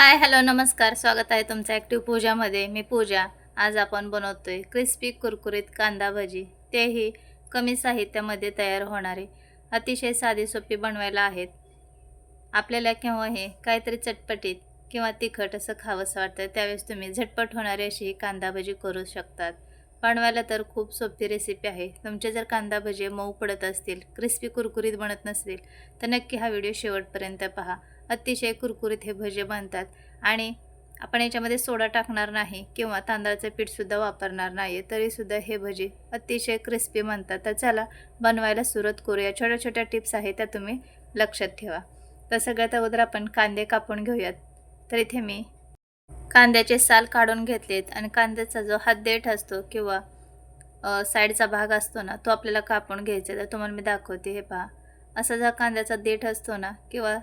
Hi hello नमस्कार. स्वागत आहे तुमचं ॲक्टिव्ह पूजामध्ये मी पूजा. आज आपण बनवतोय क्रिस्पी कुरकुरीत कांदा भजी. तेही कमी साहित्यामध्ये तयार होणारे. अतिशय साधी सोपी बनवायला आहेत. आपल्याला केव्हा हे काहीतरी चटपटीत किंवा तिखट असं खावंसं वाटतं त्यावेळेस तुम्ही झटपट होणारी अशी ही कांदा भजी करू शकतात. बनवायला तर खूप सोपी रेसिपी आहे. तुमचे जर कांदा भजी मऊ पडत असतील क्रिस्पी कुरकुरीत बनत नसतील तर नक्की हा व्हिडिओ शेवटपर्यंत पहा. अतिशय कुरकुरीत हे भजे बनतात. आणि आपण याच्यामध्ये सोडा टाकणार नाही किंवा तांदळाचं पीठसुद्धा वापरणार नाही तरीसुद्धा हे भजी अतिशय क्रिस्पी बनतात. तर चला बनवायला सुरुवात करूया. छोट्या छोट्या टिप्स आहेत त्या तुम्ही लक्षात ठेवा. तर सगळ्यात अगोदर आपण कांदे कापून घेऊयात. तर इथे मी कांद्याचे साल काढून घेतलेत आणि कांद्याचा जो हात देठ असतो किंवा साईडचा भाग असतो ना तो आपल्याला कापून घ्यायचा तर तुम्हाला मी दाखवते हे पहा. असा जो कांद्याचा देठ असतो ना किंवा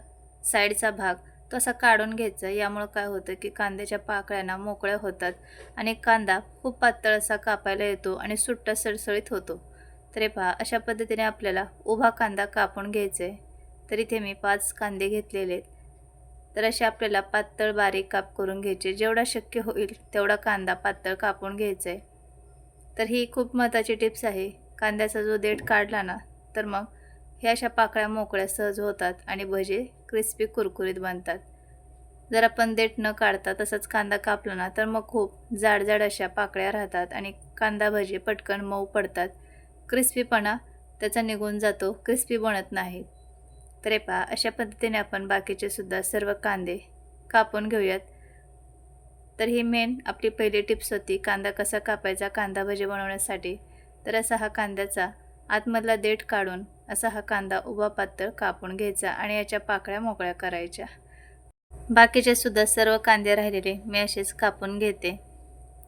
साईडचा भाग तो असा काढून घ्यायचा. यामुळं काय होतं की कांद्याच्या पाकळ्यांना मोकळ्या होतात आणि कांदा खूप पातळ असा कापायला येतो आणि सुट्टा सळसळीत होतो. तर पहा अशा पद्धतीने आपल्याला उभा कांदा कापून घ्यायचा आहे तर इथे मी पाच कांदे घेतलेले आहेत. तर असे आपल्याला पातळ बारीक काप करून घ्यायचे. जेवढा शक्य होईल तेवढा कांदा पातळ कापून घ्यायचा आहे तर ही खूप महत्त्वाची टिप्स आहे. कांद्याचा जो देठ काढला ना तर मग ह्या अशा पाकळ्या मोकळ्या सहज होतात आणि भजे क्रिस्पी कुरकुरीत बनतात. जर आपण देठ न काढता तसंच कांदा कापला ना तर मग खूप जाड जाड अशा पाकळ्या राहतात आणि कांदा भजे पटकन मऊ पडतात. क्रिस्पीपणा त्याचा निघून जातो क्रिस्पी बनत नाहीत तर हे पहा अशा पद्धतीने आपण बाकीचे सुद्धा सर्व कांदे कापून घेऊयात. तर ही मेन आपली पहिली टिप्स होती कांदा कसा कापायचा कांदा भजी बनवण्यासाठी. तर असा हा कांद्याचा आतमधला देठ काढून असा हा कांदा उभा पातळ कापून घ्यायचा आणि याच्या पाकळ्या मोकळ्या करायच्या. बाकीचे सुद्धा सर्व कांदे राहिलेले मी असेच कापून घेते.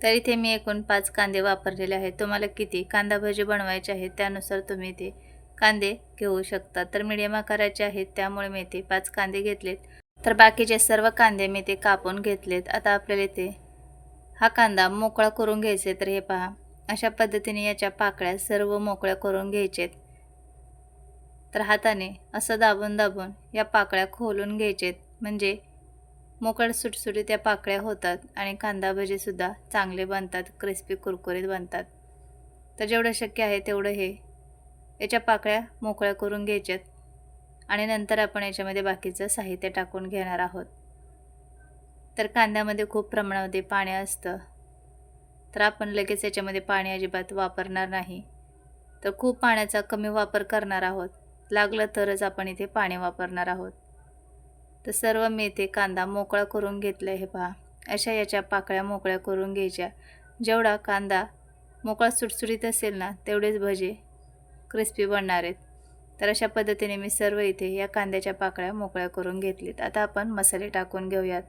तर इथे मी एकूण पाच कांदे वापरलेले आहेत. तुम्हाला किती कांदा भजी बनवायचे आहेत त्यानुसार तुम्ही ते कांदे घेऊ शकता. तर मिडियम आकाराचे आहेत त्यामुळे मी ते पाच कांदे घेतलेत. तर बाकीचे सर्व कांदे मी ते कापून घेतलेत. आता आपल्याला ते हा कांदा मोकळा करून घ्यायचे तर हे पहा. अशा पद्धतीने याच्या पाकळ्या सर्व मोकळ्या करून घ्यायचेत तर हाताने असं दाबून दाबून या पाकळ्या खोलून घ्यायचेत. म्हणजे मोकळ सुटसुटीत या पाकळ्या होतात आणि कांदा भजीसुद्धा चांगले बनतात क्रिस्पी कुरकुरीत बनतात. तर जेवढं शक्य आहे तेवढं हे. याच्या पाकळ्या मोकळ्या करून घ्यायच्यात आणि नंतर आपण याच्यामध्ये बाकीचं साहित्य टाकून घेणार आहोत. तर कांद्यामध्ये खूप प्रमाणामध्ये पाणी असतं. तर आपण लगेच याच्यामध्ये पाणी अजिबात वापरणार नाही. तर खूप पाण्याचा कमी वापर करणार आहोत. लागलं तरच आपण इथे पाणी वापरणार आहोत. तर सर्व मी इथे कांदा मोकळा करून घेतला हे पहा. अशा याच्या पाकळ्या मोकळ्या करून घ्यायच्या. जेवढा कांदा मोकळा सुटसुटीत असेल ना तेवढेच भजे क्रिस्पी बनणार आहेत. तर अशा पद्धतीने मी सर्व इथे या कांद्याच्या पाकळ्या मोकळ्या करून घेतलीत. आता आपण मसाले टाकून घेऊयात.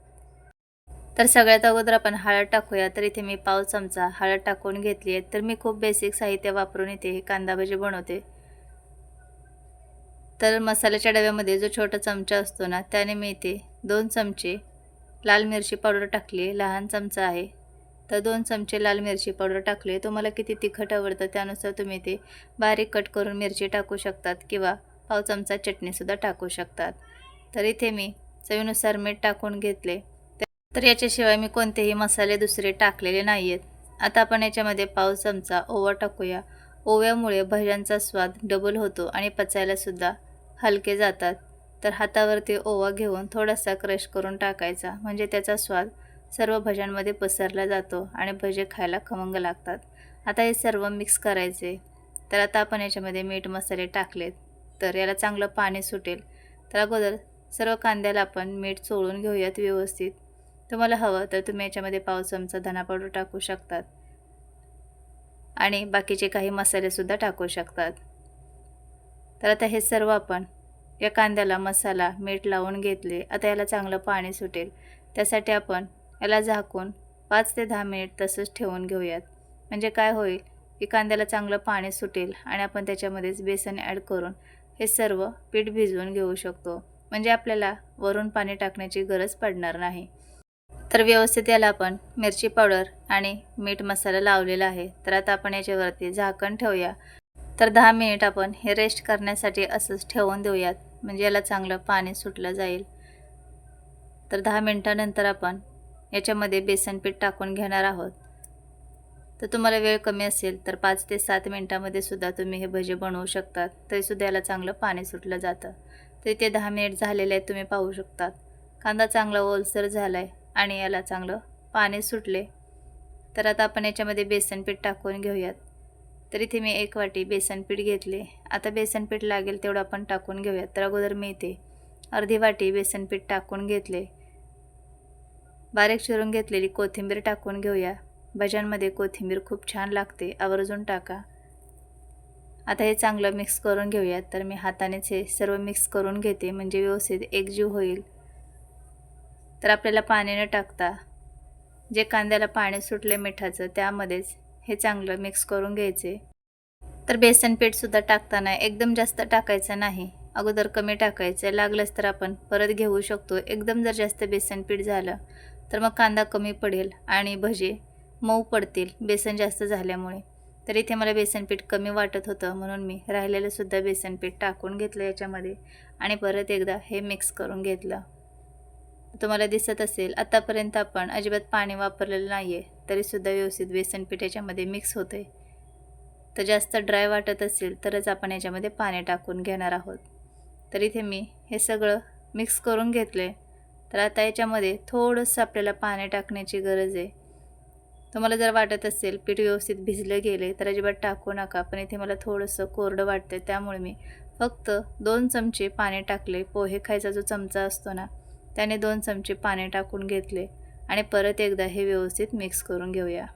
तर सगळ्यात अगोदर आपण हळद टाकूया. तर इथे मी पाव चमचा हळद टाकून घेतली आहे. तर मी खूप बेसिक साहित्य वापरून इथे हे कांदा भजी बनवते. तर मसाल्याच्या डब्यामध्ये जो छोटा चमचा असतो ना त्याने मी इथे दोन चमचे लाल मिरची पावडर टाकली लहान चमचा आहे. तर दोन चमचे लाल मिरची पावडर टाकली तुम्हाला किती तिखट आवडतं त्यानुसार तुम्ही ते बारीक कट करून मिरची टाकू शकतात किंवा पाव चमचा चटणीसुद्धा टाकू शकतात. तर इथे मी चवीनुसार मीठ टाकून घेतले. तर याच्याशिवाय मी कोणतेही मसाले दुसरे टाकलेले नाही आहेत आता आपण याच्यामध्ये पाव चमचा ओवा टाकूया. ओव्यामुळे भज्यांचा स्वाद डबल होतो आणि पचायलासुद्धा हलके जातात. तर हातावरती ओवा घेऊन थोडासा क्रश करून टाकायचा. म्हणजे त्याचा स्वाद सर्व भज्यांमध्ये पसरला जातो आणि भजे खायला खमंग लागतात. आता हे सर्व मिक्स करायचे. तर आता आपण याच्यामध्ये मीठ मसाले टाकलेत. तर याला चांगलं पाणी सुटेल. तर अगोदर सर्व कांद्याला आपण मीठ चोळून घेऊयात व्यवस्थित. तुम्हाला हवं तर तुम्ही याच्यामध्ये पाव चमचा धना पावडर टाकू शकतात. आणि बाकीचे काही मसालेसुद्धा टाकू शकतात. तर आता हे सर्व आपण या कांद्याला मसाला मीठ लावून घेतले. आता याला चांगलं पाणी सुटेल. त्यासाठी आपण याला झाकून पाच ते दहा मिनिट तसंच ठेवून घेऊयात. म्हणजे काय होईल? की कांद्याला चांगलं पाणी सुटेल आणि आपण त्याच्यामध्येच बेसन ॲड करून हे सर्व पीठ भिजवून घेऊ शकतो. म्हणजे आपल्याला वरून पाणी टाकण्याची गरज पडणार नाही. तर व्यवस्थित याला आपण मिरची पावडर आणि मीठ मसाला लावलेला आहे. तर आता आपण याच्यावरती झाकण ठेवूया. तर दहा मिनिट आपण हे रेस्ट करण्यासाठी असंच ठेवून देऊयात. म्हणजे याला चांगलं पाणी सुटलं जाईल. तर दहा मिनटानंतर आपण याच्यामध्ये बेसन पीठ टाकून घेणार आहोत. तर तुम्हाला वेळ कमी असेल तर पाच ते सात मिनटामध्ये सुद्धा तुम्ही हे भजे बनवू शकतात तरीसुद्धा याला चांगलं पाणी सुटलं जातं. तर ते दहा मिनिट झालेले आहेत तुम्ही पाहू शकतात. कांदा चांगला ओलसर झाला आहे आणि याला चांगलं पाणी सुटले. तर आता आपण याच्यामध्ये बेसन पीठ टाकून घेऊयात. तर इथे मी एक वाटी बेसनपीठ घेतले. आता बेसनपीठ लागेल तेवढं आपण टाकून घेऊयात. तर अगोदर मी इथे अर्धी वाटी बेसनपीठ टाकून घेतले. बारीक चिरून घेतलेली कोथिंबीर टाकून घेऊया. भज्यांमध्ये कोथिंबीर खूप छान लागते. आवर्जून टाका. आता हे चांगलं मिक्स करून घेऊयात. तर मी हातानेच हे सर्व मिक्स करून घेते. म्हणजे व्यवस्थित एकजीव होईल. तर आपल्याला पाणी न टाकता जे कांद्याला पाणी सुटले मिठाचं त्यामध्येच हे चांगलं मिक्स करून घ्यायचे. तर बेसन पीठसुद्धा टाकताना एकदम जास्त टाकायचं नाही. अगोदर कमी टाकायचं. लागलंच तर आपण परत घेऊ शकतो. एकदम जर जास्त बेसन पीठ झालं तर मग कांदा कमी पडेल आणि भजे मऊ पडतील बेसन जास्त झाल्यामुळे. तर इथे मला बेसन पीठ कमी वाटत होतं म्हणून मी राहिलेलंसुद्धा बेसनपीठ बेसन पीठ टाकून घेतलं याच्यामध्ये आणि परत एकदा हे मिक्स करून घेतलं. तुम्हाला दिसत असेल आतापर्यंत आपण अजिबात पाणी वापरलेलं नाही आहे तरीसुद्धा व्यवस्थित बेसन पीठ याच्यामध्ये मिक्स आहे तर जास्त ड्राय वाटत असेल तरच आपण याच्यामध्ये पाणी टाकून घेणार आहोत. तर इथे मी हे सगळं मिक्स करून घेतलं आहे तर आता याच्यामध्ये थोडंसं आपल्याला पाणी टाकण्याची गरज आहे. तुम्हाला जर वाटत असेल पीठ व्यवस्थित भिजलं गेले तर अजिबात टाकू नका. पण इथे मला थोडंसं कोरडं वाटतं त्यामुळे मी फक्त दोन चमचे पाणी टाकले पोहे खायचा जो चमचा असतो ना त्याने दोन चमचे पाणी टाकून घेतले आणि परत एकदा हे व्यवस्थित मिक्स करून घेऊया.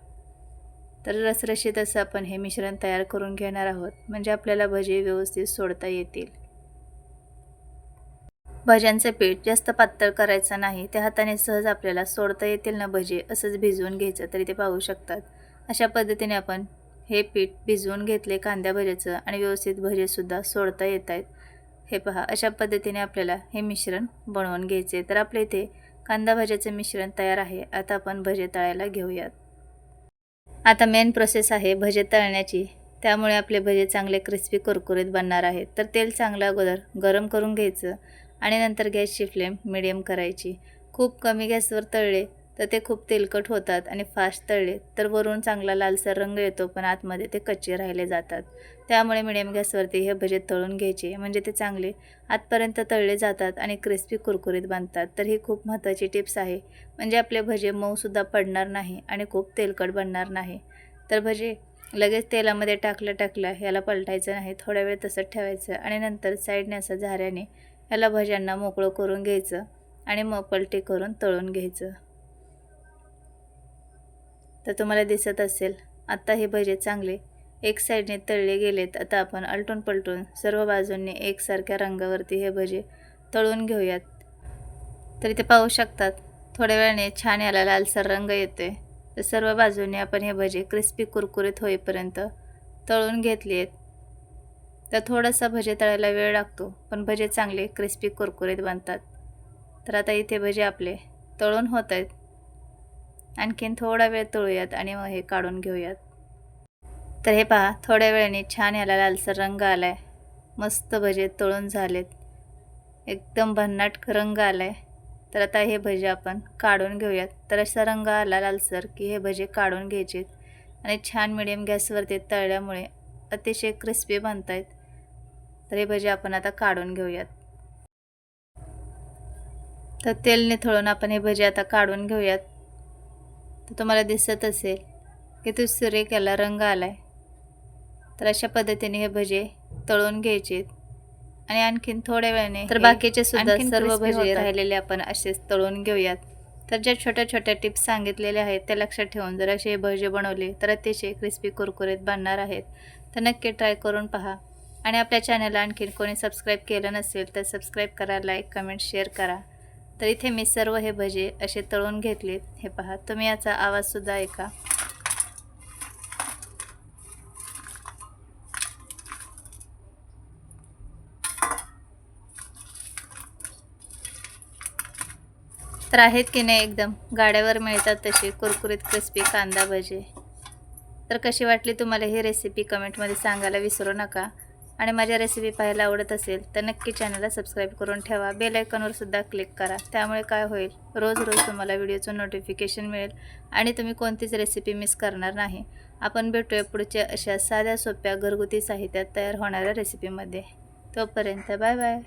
तर रसरशीत असं आपण हे मिश्रण तयार करून घेणार आहोत म्हणजे आपल्याला भजे व्यवस्थित सोडता येतील. भज्यांचं पीठ जास्त पातळ करायचं नाही त्या हाताने सहज आपल्याला सोडता येतील ना भजे असंच भिजवून घ्यायचं तरी ते पाहू शकतात. अशा पद्धतीने आपण हे पीठ भिजवून घेतले कांद्या भज्याचं आणि व्यवस्थित भजेसुद्धा सोडता येत आहेत. हे पहा अशा पद्धतीने आपल्याला हे मिश्रण बनवून घ्यायचे तर आपल्या इथे कांदा भाज्याचं मिश्रण तयार आहे. आता आपण भजे तळायला घेऊयात. आता मेन प्रोसेस आहे भजे तळण्याची. त्यामुळे आपले भजे चांगले क्रिस्पी कुरकुरीत बनणार आहेत. तर तेल चांगलं अगोदर गरम करून घ्यायचं आणि नंतर गॅसची फ्लेम मिडियम करायची. खूप कमी गॅसवर तळले तर ते खूप तेलकट होतात आणि फास्ट तळले तर वरून चांगला लालसर रंग येतो पण आतमध्ये ते कच्चे राहिले जातात. त्यामुळे मिडियम गॅसवरती हे भजे तळून घ्यायचे म्हणजे ते चांगले आतपर्यंत तळले जातात आणि क्रिस्पी कुरकुरीत बनतात. तर ही खूप महत्त्वाची टिप्स आहे. म्हणजे आपले भजे मऊसुद्धा पडणार नाही आणि खूप तेलकट बनणार नाही. तर भजे लगेच तेलामध्ये टाकलं टाकलं याला पलटायचं नाही थोडा वेळ तसंच ठेवायचं आणि नंतर साईडने असं झाऱ्याने याला भज्यांना मोकळं करून घ्यायचं आणि मग पलटी करून तळून घ्यायचं. तर तुम्हाला दिसत असेल आत्ता हे भजे चांगले. एक साईडने तळले गेलेत. आता आपण अलटून पलटून सर्व बाजूंनी एकसारख्या रंगावरती हे भजे तळून घेऊयात. तर इथे पाहू शकतात थोड्या वेळाने छान याला लालसर रंग येतोय. तर सर्व बाजूने आपण हे भजे क्रिस्पी कुरकुरीत होईपर्यंत तळून घेतली आहेत. तर थोडासा भजे तळायला वेळ लागतो पण भजे चांगले क्रिस्पी कुरकुरीत बनतात. तर आता इथे भजे आपले तळून होत आहेत. आणखीन थोडा वेळ तळूयात आणि मग हे काढून घेऊयात. तर हे पहा थोड्या वेळाने छान याला लालसर रंग आला आहे मस्त भजे तळून झालेत. एकदम भन्नाट रंग आला आहे तर आता हे भजे आपण काढून घेऊयात. तर असा रंग आला लालसर की हे भजे काढून घ्यायचेत. आणि छान मिडियम गॅसवरती तळल्यामुळे अतिशय क्रिस्पी बनत आहेत तर हे भजे आपण आता काढून घेऊयात. तर तेल निथळून आपण हे भजे आता काढून घेऊयात. तर तुम्हाला दिसत असेल की तो सुरेखाला रंग आला आहे तर अशा पद्धतीने हे भजे तळून घ्यायचे. आणि आणखीन थोड्या वेळाने तर बाकीचे सुद्धा सर्व भजे राहिलेले आपण असेच तळून घेऊयात. तर ज्या छोट्या छोट्या टिप्स सांगितलेल्या आहेत त्या लक्षात ठेवून जर असे भजे बनवले तर अतिशय क्रिस्पी कुरकुरीत बनणार आहेत. तर नक्की ट्राय करून पहा. आणि आपल्या चॅनलला आणखीन कोणी सबस्क्राईब केलं नसेल तर सबस्क्राईब करा लाईक कमेंट शेअर करा. तर इथे मी सर्व हे भजे असे तळून घेतलेत. हे पहा तुम्ही याचा आवाजसुद्धा ऐका. तर आहेत की नाही एकदम? गाड्यावर मिळतात तसे कुरकुरीत क्रिस्पी कांदा भजे. तर कशी वाटली तुम्हाला ही रेसिपी कमेंटमध्ये सांगायला विसरू नका. आणि माझ्या रेसिपी पाहायला आवडत असेल तर नक्की चॅनलला सबस्क्राईब करून ठेवा. बेल आयकॉनवर सुद्धा क्लिक करा. त्यामुळे काय होईल? रोज रोज तुम्हाला व्हिडिओचं नोटिफिकेशन मिळेल आणि तुम्ही कोणतीच रेसिपी मिस करणार नाही. आपण भेटूया पुढच्या अशा साध्या सोप्या घरगुती साहित्यात तयार होणाऱ्या रेसिपीमध्ये तोपर्यंत बाय बाय